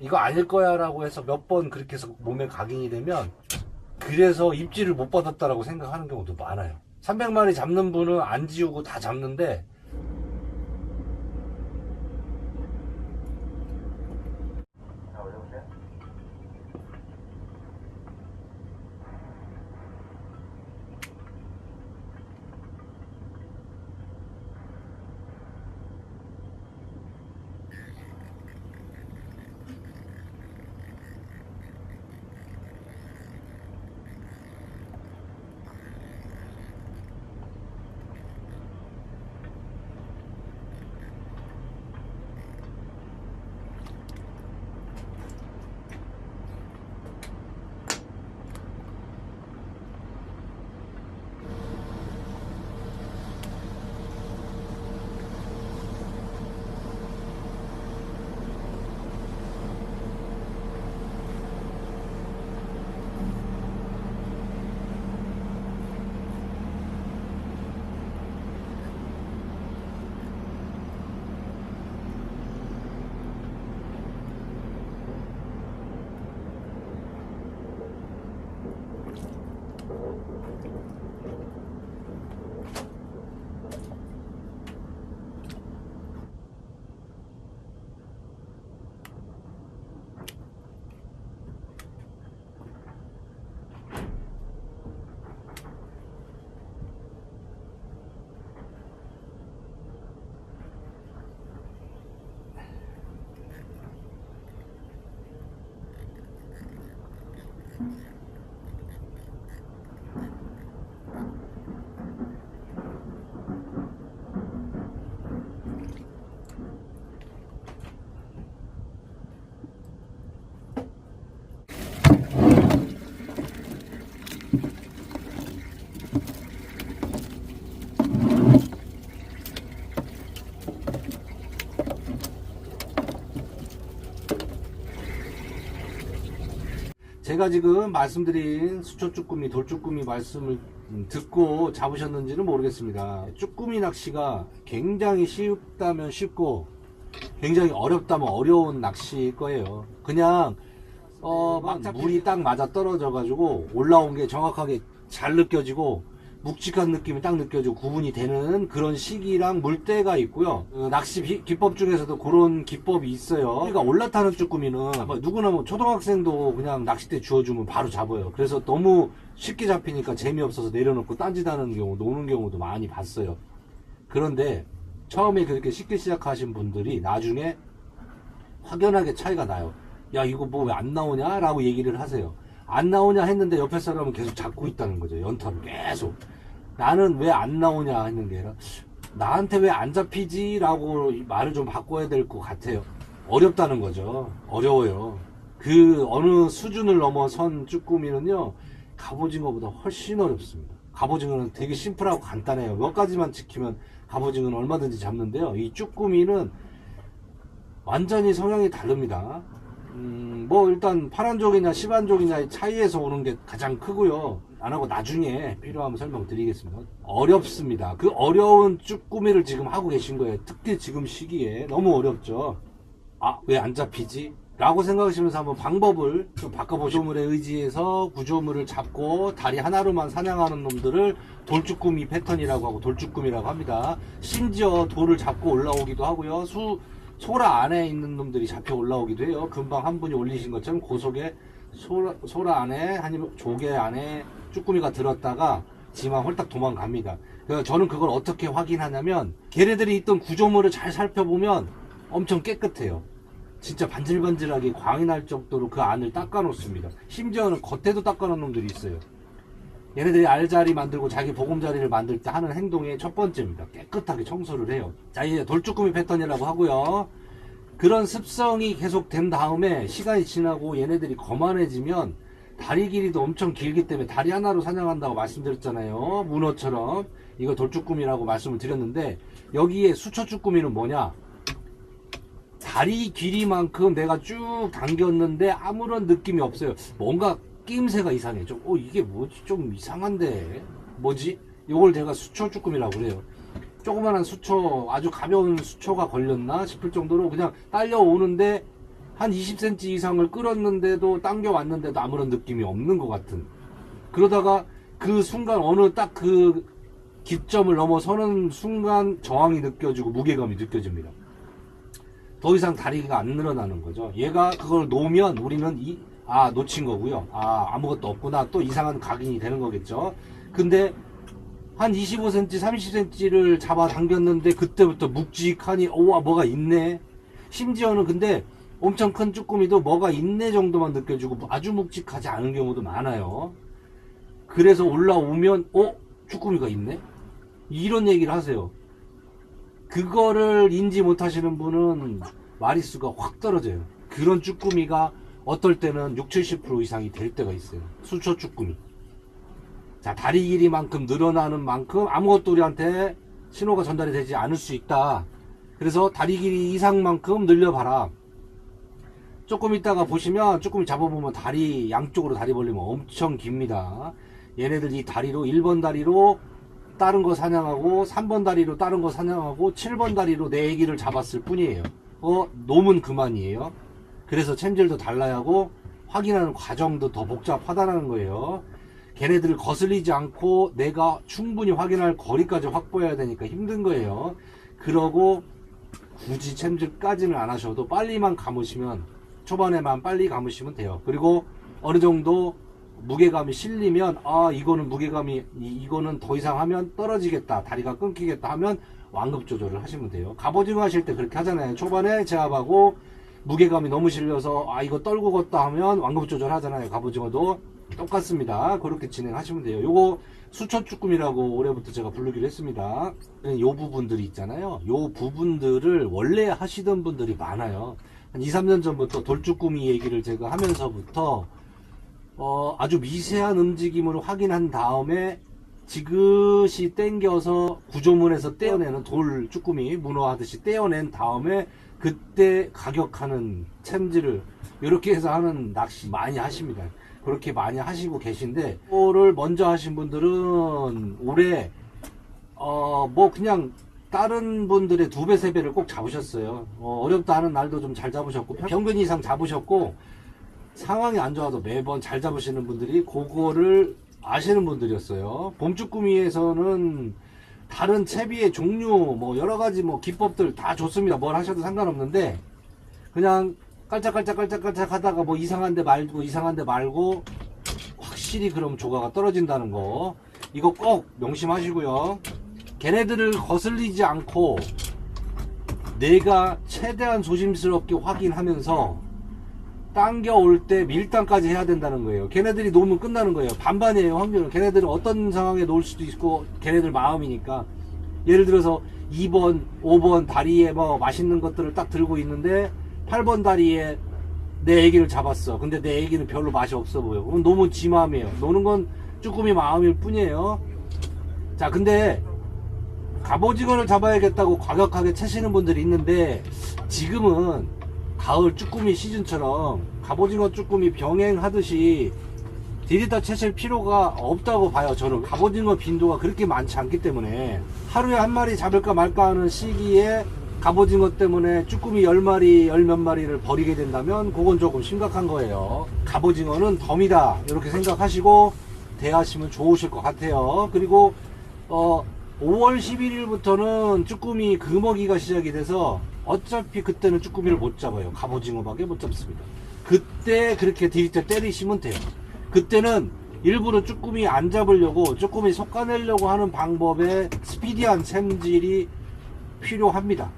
이거 아닐 거야 라고 해서 몇 번 그렇게 해서 몸에 각인이 되면 그래서 입질을 못 받았다라고 생각하는 경우도 많아요. 300마리 잡는 분은 안 지우고 다 잡는데 Thank you. 제가 지금 말씀드린 수초 쭈꾸미, 돌쭈꾸미 말씀을 음, 듣고 잡으셨는지는 모르겠습니다. 쭈꾸미 낚시가 굉장히 쉽다면 쉽고 굉장히 어렵다면 어려운 낚시일 거예요. 그냥 어, 막 물이 딱 맞아 떨어져 가지고 올라온 게 정확하게 잘 느껴지고 묵직한 느낌이 딱 느껴지고 구분이 되는 그런 시기랑 물때가 있고요. 어, 낚시 비- 기법 중에서도 그런 기법이 있어요. 그러니까 올라타는 쭈꾸미는 뭐 누구나 뭐 초등학생도 그냥 낚싯대 주워주면 바로 잡아요. 그래서 너무 쉽게 잡히니까 재미없어서 내려놓고 딴짓하는 경우, 노는 경우도 많이 봤어요. 그런데 처음에 그렇게 쉽게 시작하신 분들이 나중에 확연하게 차이가 나요. 야, 이거 뭐 왜 안 나오냐? 라고 얘기를 하세요. 안 나오냐 했는데 옆에 사람은 계속 잡고 있다는 거죠. 연타를 계속. 나는 왜 안 나오냐 했는 게 아니라 나한테 왜 안 잡히지? 라고 말을 좀 바꿔야 될 것 같아요. 어렵다는 거죠. 어려워요. 그 어느 수준을 넘어선 쭈꾸미는요, 갑오징어보다 훨씬 어렵습니다. 갑오징어는 되게 심플하고 간단해요. 몇 가지만 지키면 갑오징어는 얼마든지 잡는데요. 이 쭈꾸미는 완전히 성향이 다릅니다. 음, 뭐 일단 파란족이냐 시반족이냐의 차이에서 오는 게 가장 크고요. 안 하고 나중에 필요하면 설명드리겠습니다. 어렵습니다. 그 어려운 쭈꾸미를 지금 하고 계신 거예요. 특히 지금 시기에 너무 어렵죠. 아, 왜 안 잡히지? 라고 생각하시면서 한번 방법을 좀 바꿔보시고 구조물에 의지해서 구조물을 잡고 다리 하나로만 사냥하는 놈들을 돌쭈꾸미 패턴이라고 하고 돌쭈꾸미라고 합니다. 심지어 돌을 잡고 올라오기도 하고요. 수, 소라 안에 있는 놈들이 잡혀 올라오기도 해요. 금방 한 분이 올리신 것처럼 고속에 소라, 소라 안에 아니면 조개 안에 쭈꾸미가 들었다가 지만 홀딱 도망갑니다. 그래서 저는 그걸 어떻게 확인하냐면 걔네들이 있던 구조물을 잘 살펴보면 엄청 깨끗해요. 진짜 반질반질하게 광이 날 정도로 그 안을 닦아 놓습니다. 심지어는 겉에도 닦아 놓은 놈들이 있어요. 얘네들이 알자리 만들고 자기 보금자리를 만들 때 하는 행동의 첫 번째입니다. 깨끗하게 청소를 해요. 자, 이제 돌쭈꾸미 패턴이라고 하고요. 그런 습성이 계속 된 다음에 시간이 지나고 얘네들이 거만해지면 다리 길이도 엄청 길기 때문에 다리 하나로 사냥한다고 말씀드렸잖아요. 문어처럼. 이거 돌쭈꾸미라고 말씀을 드렸는데 여기에 수초쭈꾸미는 뭐냐? 다리 길이만큼 내가 쭉 당겼는데 아무런 느낌이 없어요. 뭔가 끼임새가 이상해. 좀, 어, 이게 뭐지? 좀 이상한데. 뭐지? 요걸 제가 수초 쭈꾸미라고 그래요. 조그만한 수초, 아주 가벼운 수초가 걸렸나 싶을 정도로 그냥 딸려오는데 한 20cm 이상을 끌었는데도 당겨 왔는데도 아무런 느낌이 없는 것 같은 그러다가 그 순간 어느 딱 그 기점을 넘어서는 순간 저항이 느껴지고 무게감이 느껴집니다. 더 이상 다리가 안 늘어나는 거죠. 얘가 그걸 놓으면 우리는 이, 아, 놓친 거고요. 아, 아무것도 없구나. 또 이상한 각인이 되는 거겠죠. 근데 한 25cm, 30cm를 잡아 당겼는데 그때부터 묵직하니, 오와, 뭐가 있네. 심지어는 근데 엄청 큰 쭈꾸미도 뭐가 있네 정도만 느껴지고 아주 묵직하지 않은 경우도 많아요. 그래서 올라오면, 어? 쭈꾸미가 있네? 이런 얘기를 하세요. 그거를 인지 못하시는 분은 마리수가 확 떨어져요. 그런 쭈꾸미가 어떨 때는 6, 70% 이상이 될 때가 있어요. 수초 쭈꾸미. 자, 다리 길이만큼 늘어나는 만큼 아무것도 우리한테 신호가 전달이 되지 않을 수 있다. 그래서 다리 길이 이상만큼 늘려봐라. 조금 있다가 보시면 쭈꾸미 잡아보면 다리 양쪽으로 다리 벌리면 엄청 깁니다. 얘네들 이 다리로 1번 다리로 다른 거 사냥하고 3번 다리로 다른 거 사냥하고 7번 다리로 내 애기를 잡았을 뿐이에요. 어, 놈은 그만이에요. 그래서 챔질도 달라야 하고 확인하는 과정도 더 복잡하다는 거예요. 걔네들을 거슬리지 않고 내가 충분히 확인할 거리까지 확보해야 되니까 힘든 거예요. 그러고 굳이 챔질까지는 안 하셔도 빨리만 감으시면 초반에만 빨리 감으시면 돼요. 그리고 어느 정도 무게감이 실리면 아 이거는 무게감이 이- 이거는 더 이상 하면 떨어지겠다 다리가 끊기겠다 하면 완급 조절을 하시면 돼요 갑오징어 하실 때 그렇게 하잖아요 초반에 제압하고 무게감이 너무 실려서 아 이거 떨고 걷다 하면 완급 조절 하잖아요 갑오징어도. 똑같습니다. 그렇게 진행하시면 돼요. 요거 수초 쭈꾸미라고 올해부터 제가 부르기로 했습니다. 요 부분들이 있잖아요. 요 부분들을 원래 하시던 분들이 많아요. 한 2, 3년 전부터 돌쭈꾸미 얘기를 제가 하면서부터 어, 아주 미세한 움직임으로 확인한 다음에 지그시 땡겨서 구조문에서 떼어내는 돌 쭈꾸미 문어 하듯이 떼어낸 다음에 그때 가격하는 챔질을 이렇게 해서 하는 낚시 많이 하십니다. 그렇게 많이 하시고 계신데 그거를 먼저 하신 분들은 올해 어 뭐 그냥 다른 분들의 두 배, 세 배를 꼭 잡으셨어요. 어, 어렵다 하는 날도 좀 잘 잡으셨고 평균 이상 잡으셨고 상황이 안 좋아도 매번 잘 잡으시는 분들이 그거를 아시는 분들이었어요. 봄쭈꾸미에서는 다른 채비의 종류 뭐 여러 가지 뭐 기법들 다 좋습니다. 뭘 하셔도 상관없는데 그냥 깔짝깔짝 깔짝깔짝 하다가 뭐 이상한데 말고 이상한데 말고 확실히 그럼 조가가 떨어진다는 거 이거 꼭 명심하시고요. 걔네들을 거슬리지 않고 내가 최대한 조심스럽게 확인하면서 당겨올 때 밀당까지 해야 된다는 거예요. 걔네들이 놓으면 끝나는 거예요. 반반이에요, 확률은. 걔네들은 어떤 상황에 놓을 수도 있고, 걔네들 마음이니까. 예를 들어서 2번, 5번 다리에 뭐 맛있는 것들을 딱 들고 있는데, 8번 다리에 내 애기를 잡았어. 근데 내 애기는 별로 맛이 없어 보여. 그럼 너무 지 마음이에요. 노는 건 쭈꾸미 마음일 뿐이에요. 자, 근데 갑오징어를 잡아야겠다고 과격하게 채시는 분들이 있는데 지금은 가을 쭈꾸미 시즌처럼 갑오징어 쭈꾸미 병행하듯이 디디다 채실 필요가 없다고 봐요 저는. 갑오징어 빈도가 그렇게 많지 않기 때문에. 하루에 한 마리 잡을까 말까 하는 시기에 갑오징어 때문에 쭈꾸미 10마리, 열몇 마리를 버리게 된다면 그건 조금 심각한 거예요. 갑오징어는 덤이다. 이렇게 생각하시고 대하시면 좋으실 것 같아요. 그리고 어 5월 11일부터는 쭈꾸미 금어기가 시작이 돼서 어차피 그때는 쭈꾸미를 못 잡아요. 갑오징어밖에 못 잡습니다. 그때 그렇게 디리트 때리시면 돼요. 그때는 일부러 쭈꾸미 안 잡으려고 쭈꾸미 솎아내려고 하는 방법에 스피디한 챔질이 필요합니다.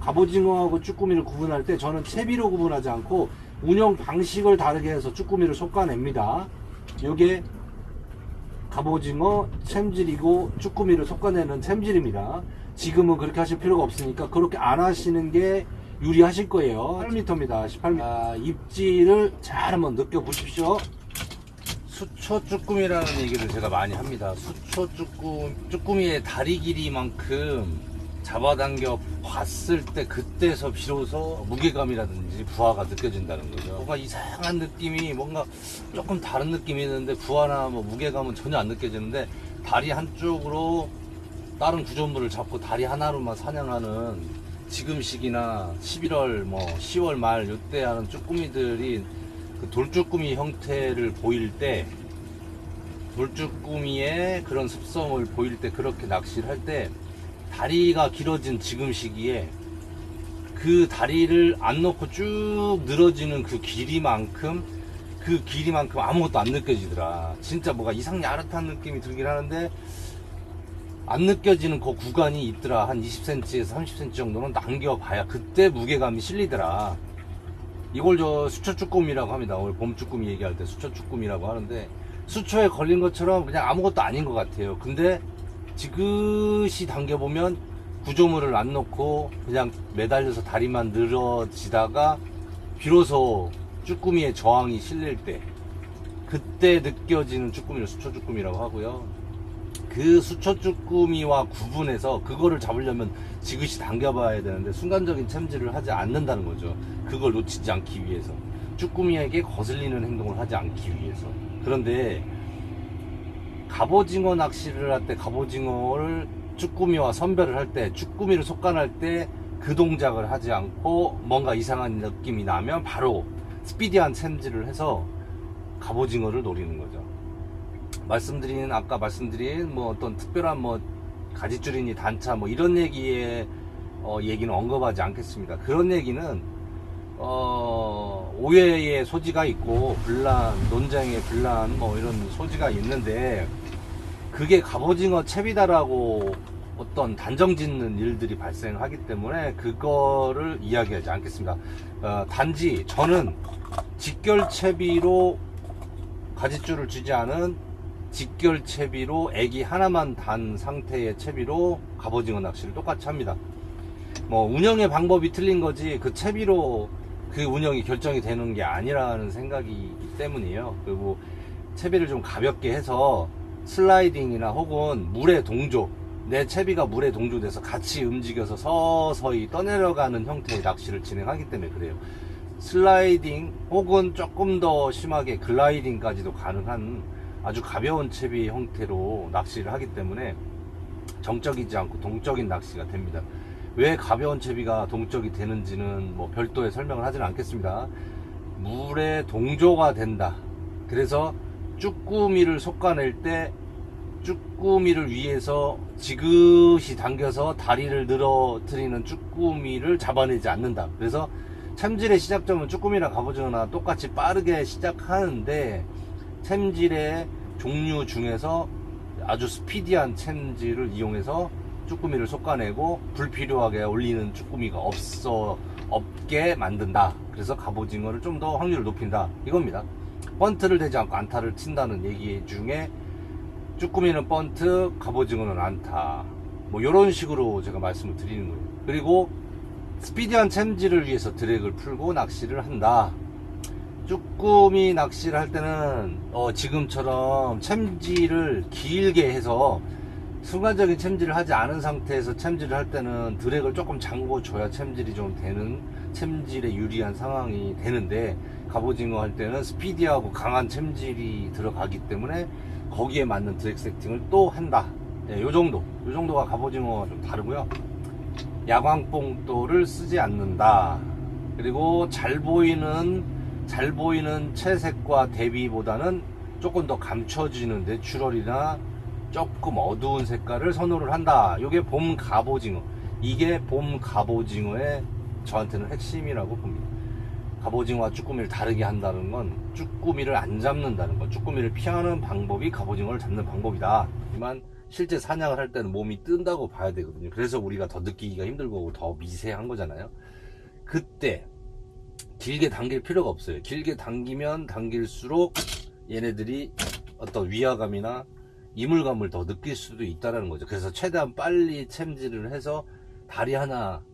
갑오징어하고 쭈꾸미를 구분할 때 저는 채비로 구분하지 않고 운영 방식을 다르게 해서 쭈꾸미를 솎아냅니다. 요게 갑오징어 챔질이고 쭈꾸미를 솎아내는 챔질입니다. 지금은 그렇게 하실 필요가 없으니까 그렇게 안 하시는 게 유리하실 거예요. 8m입니다. 18m. 아, 입질을 잘 한번 느껴보십시오. 수초 쭈꾸미라는 얘기를 제가 많이 합니다. 수초 쭈꾸, 쭈꾸미의 다리 길이만큼 잡아당겨 봤을 때 그때서 비로소 무게감이라든지 부하가 느껴진다는 거죠. 뭔가 이상한 느낌이 뭔가 조금 다른 느낌이 있는데 부하나 뭐 무게감은 전혀 안 느껴지는데 다리 한쪽으로 다른 구조물을 잡고 다리 하나로만 사냥하는 지금 시기나 11월 뭐 10월 말 요때 하는 쭈꾸미들이 그 돌쭈꾸미 형태를 보일 때 돌쭈꾸미의 그런 습성을 보일 때 그렇게 낚시를 할 때 다리가 길어진 지금 시기에 그 다리를 안 놓고 쭉 늘어지는 그 길이만큼 그 길이만큼 아무것도 안 느껴지더라. 진짜 뭐가 이상 야릇한 느낌이 들긴 하는데 안 느껴지는 그 구간이 있더라. 한 20cm에서 30cm 정도는 남겨봐야 그때 무게감이 실리더라. 이걸 저 수초 쭈꾸미라고 합니다. 오늘 봄 쭈꾸미 얘기할 때 수초 쭈꾸미라고 하는데 수초에 걸린 것처럼 그냥 아무것도 아닌 것 같아요. 근데 지그시 당겨보면 구조물을 안 놓고 그냥 매달려서 다리만 늘어지다가 비로소 쭈꾸미의 저항이 실릴 때 그때 느껴지는 쭈꾸미를 수초 쭈꾸미라고 하고요. 그 수초 쭈꾸미와 구분해서 그거를 잡으려면 지그시 당겨봐야 되는데 순간적인 챔질을 하지 않는다는 거죠. 그걸 놓치지 않기 위해서. 쭈꾸미에게 거슬리는 행동을 하지 않기 위해서. 그런데 갑오징어 낚시를 할 때 갑오징어를 쭈꾸미와 선별을 할 때 쭈꾸미를 속간할 때 그 동작을 하지 않고 뭔가 이상한 느낌이 나면 바로 스피디한 챔질을 해서 갑오징어를 노리는 거죠. 말씀드린 아까 말씀드린 뭐 어떤 특별한 뭐 가지줄이니 단차 뭐 이런 얘기에 어, 얘기는 언급하지 않겠습니다. 그런 얘기는 어, 오해의 소지가 있고 분란 논쟁의 분란 뭐 이런 소지가 있는데 그게 갑오징어 채비다라고 어떤 단정 짓는 일들이 발생하기 때문에 그거를 이야기하지 않겠습니다. 어, 단지 저는 직결 채비로 가지줄을 쥐지 않은 직결 채비로 애기 하나만 단 상태의 채비로 갑오징어 낚시를 똑같이 합니다. 뭐 운영의 방법이 틀린 거지 그 채비로 그 운영이 결정이 되는 게 아니라는 생각이기 때문이에요. 그리고 채비를 좀 가볍게 해서 슬라이딩이나 혹은 물의 동조 내 채비가 물에 동조돼서 같이 움직여서 서서히 떠내려가는 형태의 낚시를 진행하기 때문에 그래요. 슬라이딩 혹은 조금 더 심하게 글라이딩까지도 가능한 아주 가벼운 채비 형태로 낚시를 하기 때문에 정적이지 않고 동적인 낚시가 됩니다. 왜 가벼운 채비가 동적이 되는지는 뭐 별도의 설명을 하지는 않겠습니다. 물에 동조가 된다. 그래서 쭈꾸미를 솎아낼 때 쭈꾸미를 위해서 지그시 당겨서 다리를 늘어뜨리는 쭈꾸미를 잡아내지 않는다. 그래서 챔질의 시작점은 쭈꾸미나 갑오징어나 똑같이 빠르게 시작하는데 챔질의 종류 중에서 아주 스피디한 챔질을 이용해서 쭈꾸미를 솎아내고 불필요하게 올리는 쭈꾸미가 없어 없게 만든다. 그래서 갑오징어를 좀 더 확률을 높인다. 이겁니다. 번트를 대지 않고 안타를 친다는 얘기 중에 쭈꾸미는 번트, 갑오징어는 안타. 뭐 이런 식으로 제가 말씀을 드리는 거예요. 그리고 스피디한 챔질을 위해서 드랙을 풀고 낚시를 한다. 쭈꾸미 낚시를 할 때는 어, 지금처럼 챔질을 길게 해서 순간적인 챔질을 하지 않은 상태에서 챔질을 할 때는 드랙을 조금 잠궈 줘야 챔질이 좀 되는 챔질에 유리한 상황이 되는데 갑오징어 할 때는 스피디하고 강한 챔질이 들어가기 때문에 거기에 맞는 드랙 세팅을 또 한다. 예, 요 정도. 요 정도가 갑오징어가 좀 다르고요. 야광뽕도를 쓰지 않는다. 그리고 잘 보이는 잘 보이는 채색과 대비보다는 조금 더 감춰지는 내추럴이나 조금 어두운 색깔을 선호를 한다. 이게 봄 갑오징어. 이게 봄 갑오징어의 저한테는 핵심이라고 봅니다. 갑오징어와 쭈꾸미를 다르게 한다는 건 쭈꾸미를 안 잡는다는 건 쭈꾸미를 피하는 방법이 갑오징어를 잡는 방법이다. 하지만 실제 사냥을 할 때는 몸이 뜬다고 봐야 되거든요. 그래서 우리가 더 느끼기가 힘들고 더 미세한 거잖아요. 그때 길게 당길 필요가 없어요. 길게 당기면 당길수록 얘네들이 어떤 위화감이나 이물감을 더 느낄 수도 있다는 거죠. 그래서 최대한 빨리 챔질을 해서 다리 하나 딱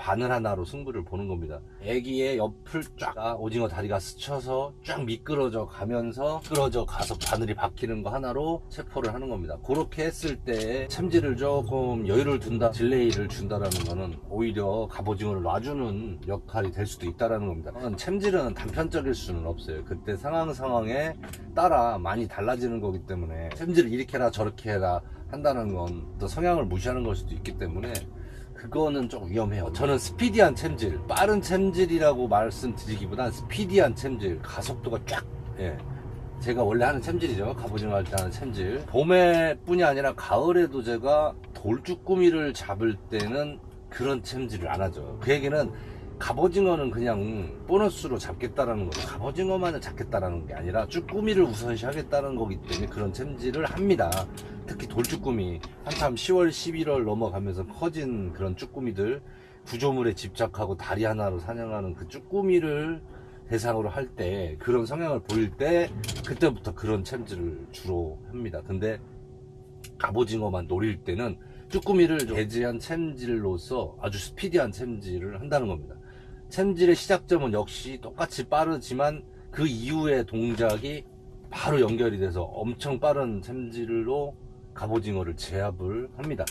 바늘 하나로 승부를 보는 겁니다. 애기의 옆을 쫙 아, 오징어 다리가 스쳐서 쫙 미끄러져 가면서 미끄러져 가서 바늘이 박히는 거 하나로 체포를 하는 겁니다. 그렇게 했을 때 챔질을 조금 여유를 둔다, 딜레이를 준다라는 거는 오히려 갑오징어를 놔주는 역할이 될 수도 있다라는 겁니다. 챔질은 단편적일 수는 없어요. 그때 상황 상황에 따라 많이 달라지는 거기 때문에 챔질을 이렇게 해라 저렇게 해라 한다는 건 또 성향을 무시하는 걸 수도 있기 때문에 그거는 좀 위험해요. 저는 스피디한 챔질, 빠른 챔질이라고 말씀드리기보단 스피디한 챔질, 가속도가 쫙, 예. 제가 원래 하는 챔질이죠. 갑오징어 할 때 하는 챔질. 봄에 뿐이 아니라 가을에도 제가 돌쭈꾸미를 잡을 때는 그런 챔질을 안 하죠. 그 얘기는 갑오징어는 그냥 보너스로 잡겠다라는 거죠. 갑오징어만을 잡겠다라는 게 아니라 쭈꾸미를 우선시 하겠다는 거기 때문에 그런 챔질을 합니다. 특히 돌쭈꾸미 한참 10월 11월 넘어가면서 커진 그런 쭈꾸미들 구조물에 집착하고 다리 하나로 사냥하는 그 쭈꾸미를 대상으로 할 때 그런 성향을 보일 때 그때부터 그런 챔질을 주로 합니다. 근데 갑오징어만 노릴 때는 쭈꾸미를 좀 배제한 챔질로서 아주 스피디한 챔질을 한다는 겁니다. 챔질의 시작점은 역시 똑같이 빠르지만 그 이후의 동작이 바로 연결이 돼서 엄청 빠른 챔질로 갑오징어를 제압을 합니다.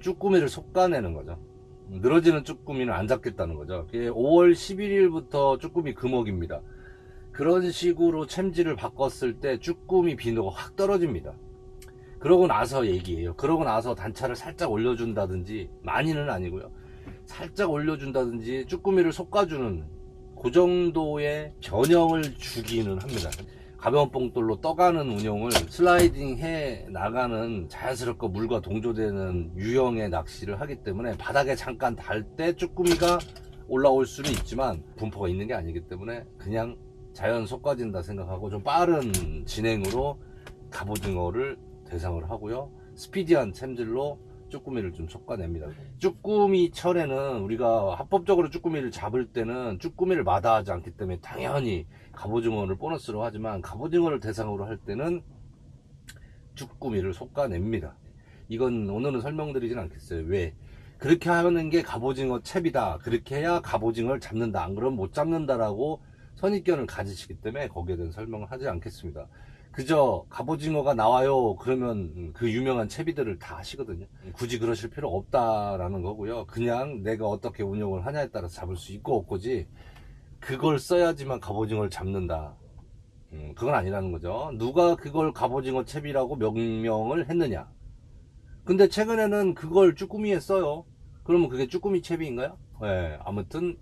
쭈꾸미를 솎아내는 거죠. 늘어지는 쭈꾸미는 안 잡겠다는 거죠. 그게 5월 11일부터 쭈꾸미 금옥입니다. 그런 식으로 챔질을 바꿨을 때 쭈꾸미 비누가 확 떨어집니다. 그러고 나서 얘기해요. 그러고 나서 단차를 살짝 올려준다든지 많이는 아니고요. 살짝 올려준다든지 쭈꾸미를 솎아주는 그 정도의 변형을 주기는 합니다. 가벼운 뽕돌로 떠가는 운용을 슬라이딩 해 나가는 자연스럽고 물과 동조되는 유형의 낚시를 하기 때문에 바닥에 잠깐 닿을 때 쭈꾸미가 올라올 수는 있지만 분포가 있는 게 아니기 때문에 그냥 자연 솎아진다 생각하고 좀 빠른 진행으로 갑오징어를 대상을 하고요. 스피디한 챔질로 쭈꾸미를 좀 솎아냅니다. 쭈꾸미 철에는 우리가 합법적으로 쭈꾸미를 잡을 때는 쭈꾸미를 마다하지 않기 때문에 당연히 갑오징어를 보너스로 하지만 갑오징어를 대상으로 할 때는 쭈꾸미를 솎아냅니다. 이건 오늘은 설명드리진 않겠어요. 왜? 그렇게 하는 게 갑오징어 채비다. 그렇게 해야 갑오징어를 잡는다. 안 그러면 못 잡는다라고 선입견을 가지시기 때문에 거기에 대한 설명을 하지 않겠습니다. 그저 갑오징어가 나와요. 그러면 그 유명한 채비들을 다 하시거든요. 굳이 그러실 필요 없다라는 거고요. 그냥 내가 어떻게 운영을 하냐에 따라서 잡을 수 있고 없고지 그걸 써야지만 갑오징어를 잡는다. 음, 그건 아니라는 거죠. 누가 그걸 갑오징어 채비라고 명명을 했느냐. 근데 최근에는 그걸 쭈꾸미에 써요. 그러면 그게 쭈꾸미 채비인가요? 네, 아무튼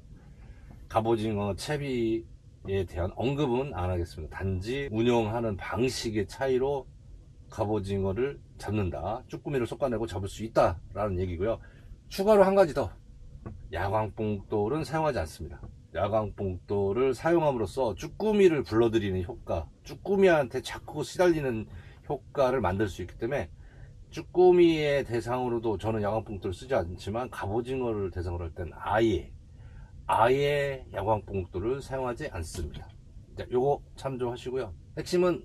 갑오징어 채비 에 대한 언급은 안 하겠습니다. 단지 운영하는 방식의 차이로 갑오징어를 잡는다. 쭈꾸미를 솎아내고 잡을 수 있다라는 얘기고요. 추가로 한 가지 더. 야광뽕돌은 사용하지 않습니다. 야광뽕돌을 사용함으로써 쭈꾸미를 불러들이는 효과, 쭈꾸미한테 자꾸 시달리는 효과를 만들 수 있기 때문에 쭈꾸미의 대상으로도 저는 야광뽕돌을 쓰지 않지만 갑오징어를 대상으로 할 때는 아예 아예 야광뽕돌을 사용하지 않습니다. 자, 요거 참조하시고요. 핵심은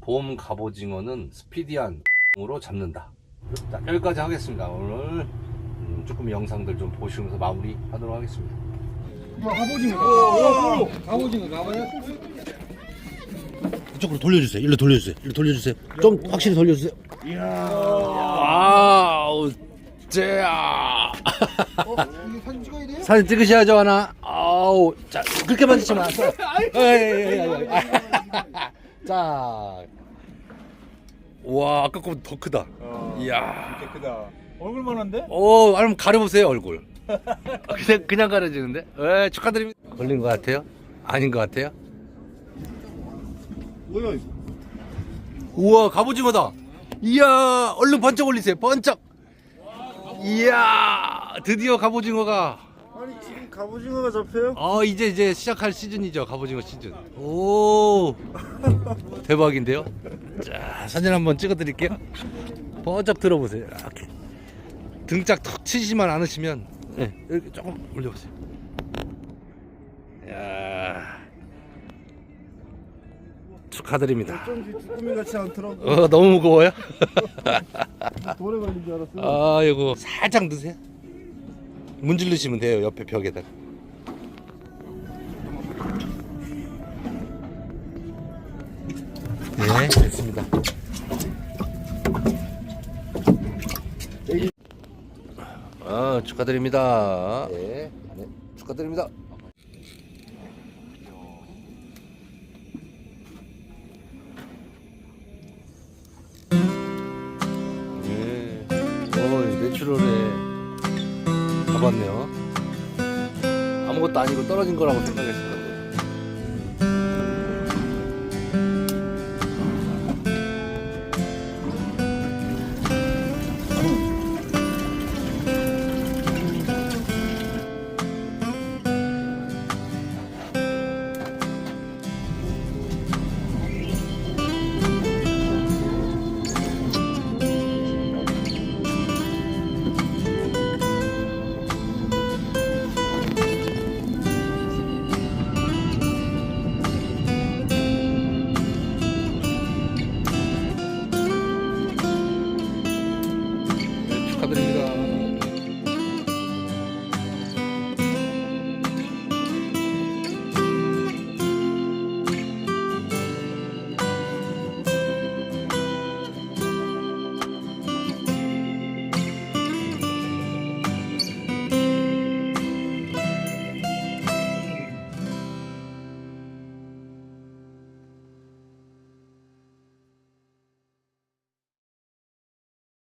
봄 갑오징어는 스피디한 으로 잡는다. 자, 여기까지 하겠습니다. 오늘 음, 쭈꾸미 영상들 좀 보시면서 마무리 하도록 하겠습니다. 갑오징어. 갑오징어 나와요? 이쪽으로 돌려주세요. 일로 돌려주세요. 일로 돌려주세요. 좀 확실히 돌려주세요. 와우, 쟤야. 어, 사진 찍으셔야죠, 하나. 아우, 자, 그렇게 만지지 마세요. 에이, 에이, 에이. 자. 와, 아까 거보다 더 크다. 이야. 크다. 얼굴만한데? 오, 한번 가려보세요, 얼굴. 그냥, 그냥 가려지는데? 에, 축하드립니다. 걸린 것 같아요? 아닌 것 같아요? 뭐야 이거? 우와, 갑오징어다. 이야, 얼른 번쩍 올리세요, 번쩍. 이야, 드디어 갑오징어가. 아니 지금 갑오징어가 잡혀요? 어 이제 이제 시작할 시즌이죠 갑오징어 시즌. 오. 대박인데요? 자 사진 한번 찍어 드릴게요. 번쩍 들어보세요 이렇게. 등짝 턱 치지만 않으시면 네, 이렇게 조금 올려보세요. 야. 축하드립니다. 어쩐지 쭈꾸미 같이 않더라고. 어 너무 무거워요? 돌에 걸린 줄 알았어. 아이고 살짝 넣으세요 문질르시면 돼요 옆에 벽에다가 네 됐습니다 아 축하드립니다 네, 네 축하드립니다 네. 어, 내추럴해. 잡았네요. 아무것도 아니고 떨어진 거라고 생각했습니다.